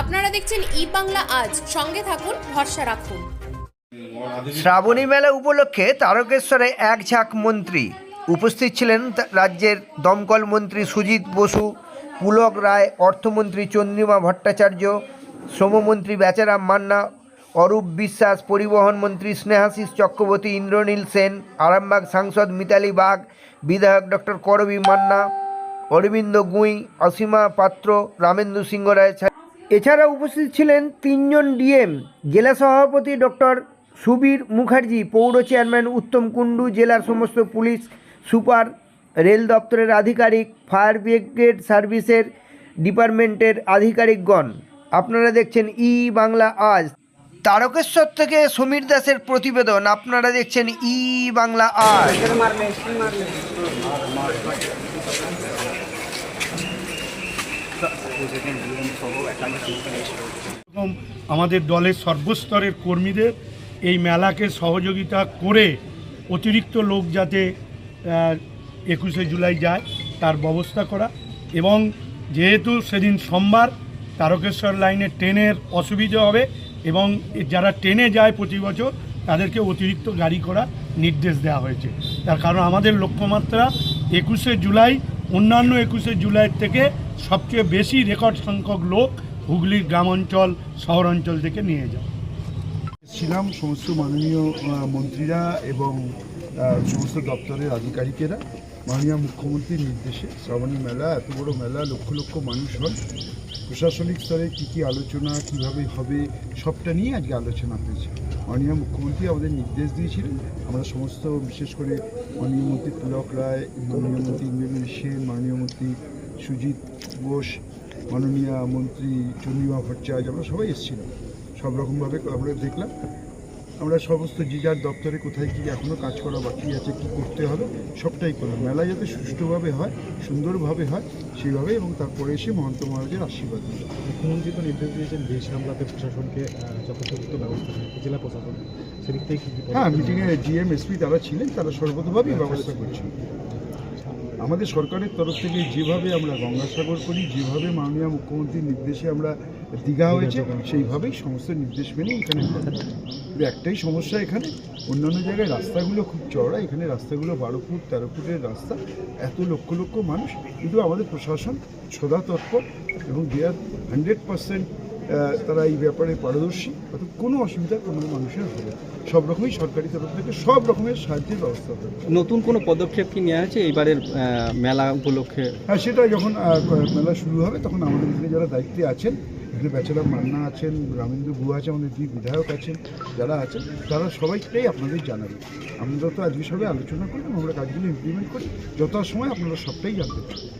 আপনারা দেখছেন ই বাংলা আজ। সঙ্গে থাকুন, ভরসা রাখুন। শ্রাবণী মেলা উপলক্ষে তারকেশ্বরে এক ঝাঁক মন্ত্রী। উপস্থিত ছিলেন রাজ্যের দমকল মন্ত্রী সুজিত বসু, পুলক রায়, অর্থমন্ত্রী চন্দ্রিমা ভট্টাচার্য, শ্রমমন্ত্রী বেচারাম মান্না, অরূপ বিশ্বাস, পরিবহন মন্ত্রী স্নেহাশিস চক্রবর্তী, ইন্দ্রনীল সেন, আরামবাগ সাংসদ মিতালি বাগ, বিধায়ক ডক্টর করবী মান্না, অরবিন্দ গুঁই, অসীমা পাত্র, রামেন্দু সিংহ রায় এছাড়া উপস্থিত ছিলেন তিনজন ডিএম, জেলা সভাপতি ডক্টর সুবীর মুখার্জি, পৌর চেয়ারম্যান উত্তম কুণ্ডু, জেলার সমস্ত পুলিশ সুপার, রেল দপ্তরের আধিকারিক, ফায়ার ব্রিগেড সার্ভিসের ডিপার্টমেন্টের আধিকারিকগণ। আপনারা দেখছেন ই বাংলা আজ। তারকেশ্বর থেকে সমীর দাসের প্রতিবেদন, আপনারা দেখছেন ই বাংলা আজ। আমাদের দলের সর্বস্তরের কর্মীদের এই মেলাকে সহযোগিতা করে অতিরিক্ত লোক যাতে একুশে জুলাই যায়, তার ব্যবস্থা করা এবং যেহেতু সেদিন সোমবার তারকেশ্বর লাইনে ট্রেনের অসুবিধে হবে এবং যারা ট্রেনে যায় প্রতি বছর, তাদেরকে অতিরিক্ত গাড়ি করা নির্দেশ দেওয়া হয়েছে। তার কারণ আমাদের লক্ষ্যমাত্রা একুশে জুলাই, অন্যান্য একুশে জুলাইয়ের থেকে সবচেয়ে বেশি রেকর্ড সংখ্যক লোক হুগলির গ্রামাঞ্চল, শহরাঞ্চল থেকে নিয়ে যায় ছিলাম সমস্ত মাননীয় মন্ত্রীরা এবং সমস্ত দপ্তরের আধিকারিকেরা। মাননীয় মুখ্যমন্ত্রীর নির্দেশে শ্রাবণী মেলা, এত বড় মেলা, লক্ষ লক্ষ মানুষ হয়। প্রশাসনিক স্তরে কী কী আলোচনা, কীভাবে হবে, সবটা নিয়ে আজকে আলোচনা হয়েছে। মাননীয় মুখ্যমন্ত্রী আমাদের নির্দেশ দিয়েছিলেন। আমরা সমস্ত, বিশেষ করে মাননীয় মন্ত্রী পুলক রায়, মাননীয় মন্ত্রী ইন্দ্রনীল সেন, মাননীয় মন্ত্রী সুজিত বোস মাননীয় মন্ত্রী চন্দ্রিমা ভট্টাচার্য আমরা সবাই এসেছিলাম। সব রকমভাবে আমরা দেখলাম। আমরা সমস্ত যে যার দপ্তরে কোথায় কী এখনও কাজ করা বাকি আছে কি করতে হবে সবটাই করলাম। মেলা যাতে সুষ্ঠুভাবে হয় সুন্দরভাবে হয় সেইভাবে এবং তারপরে এসে মহন্ত মহারাজের আশীর্বাদ। মুখ্যমন্ত্রী তো নির্দেশ দিয়েছেন দেশ সামলাতে প্রশাসনকে যথাযথ ব্যবস্থা জেলা প্রশাসন সেদিক থেকে হ্যাঁ মিটিংয়ে জিএম এসপি তারা ছিলেন তারা সর্বতভাবেই ব্যবস্থা করছেন আমাদের সরকারের তরফ থেকে যেভাবে আমরা গঙ্গাসাগর করি, যেভাবে মাননীয় মুখ্যমন্ত্রীর নির্দেশে আমরা দীঘা হয়েছে, সেইভাবেই সমস্ত নির্দেশ মেনে এখানে একটাই সমস্যা এখানে, অন্যান্য জায়গায় রাস্তাগুলো খুব চওড়া, এখানে রাস্তাগুলো বারো ফুট, তেরো ফুটের রাস্তা, এত লক্ষ লক্ষ মানুষ। কিন্তু আমাদের প্রশাসন সদা তৎপর এবং দে আর হান্ড্রেড পার্সেন্ট তারা এই ব্যাপারে পারদর্শী অর্থাৎ কোনো অসুবিধা কোনো মানুষের হবে। সব রকমই সরকারি তরফ থেকে সব রকমের সাহায্যের ব্যবস্থা হবে নতুন কোনো পদক্ষেপ কি নেওয়া হয়েছে? এইবারের মেলা উপলক্ষে? হ্যাঁ সেটা যখন মেলা শুরু হবে তখন আমাদের এখানে যারা দায়িত্বে আছেন এখানে ব্যাচেলার মান্না আছেন রামেন্দ্র গুহা আছে আমাদের দুই বিধায়ক আছেন যারা আছেন তারা সবাইকেই আপনাদের জানাবে। আমরা তো আজকে সবাই আলোচনা করলাম আমরা কাজগুলো ইমপ্লিমেন্ট করি যত সময় আপনারা সবটাই জানতে পারবেন।